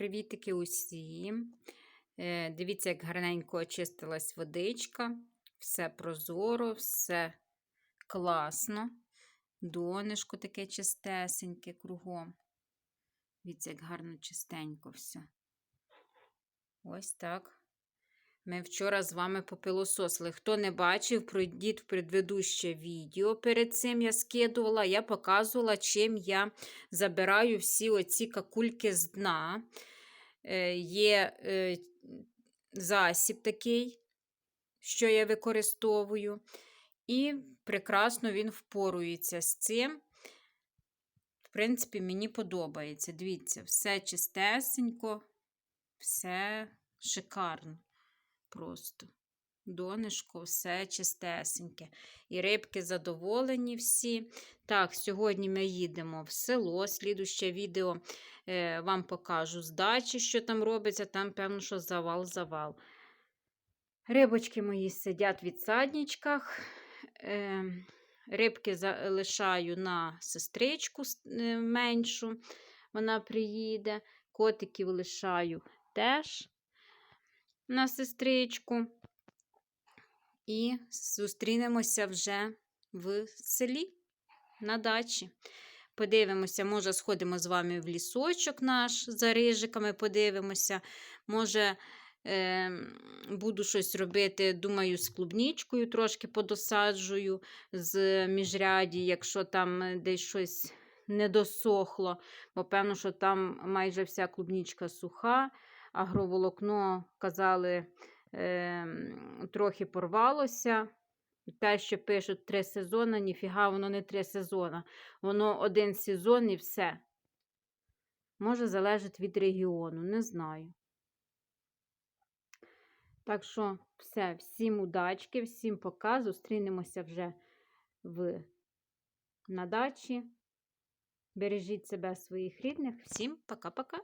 Привітики усім. Е, Дивіться, як гарненько очистилась водичка. Все прозоро, все класно. Донишко таке чистесеньке кругом. Дивіться, як гарно чистенько все. Ось так. Ми вчора з вами попилососили. Хто не бачив, пройдіть в предведуще відео. Перед цим я скидувала, я показувала, чим я забираю всі оці какульки з дна. Е, Є е, засіб такий, що я використовую. І прекрасно він впорується з цим. В принципі, мені подобається. Дивіться, все чистесенько, все шикарно. Просто. Донишко, все чистесеньке. І рибки задоволені всі. Так, сьогодні ми їдемо в село. Слідуще відео е, вам покажу здачі, що там робиться. Там, певно, що завал-завал. Рибочки мої сидять в відсадничках. Е, рибки залишаю на сестричку е, меншу. Вона приїде. Котиків лишаю теж на сестричку. І зустрінемося вже в селі на дачі. Подивимося, може, сходимо з вами в лісочок наш за рижиками, подивимося. Може, е, буду щось робити, думаю, з клубнічкою трошки подосаджую з міжряді, якщо там десь щось не досохло, бо певно, що там майже вся клубнічка суха агроволокно, казали, е, трохи порвалося. Те, що пишуть три сезони, ніфіга, воно не три сезони. Воно один сезон і все. Може, залежить від регіону, не знаю. Так що, все, всім удачки, всім пока. Зустрінемося вже в, на дачі. Бережіть себе, своїх рідних. Всім пока-пока.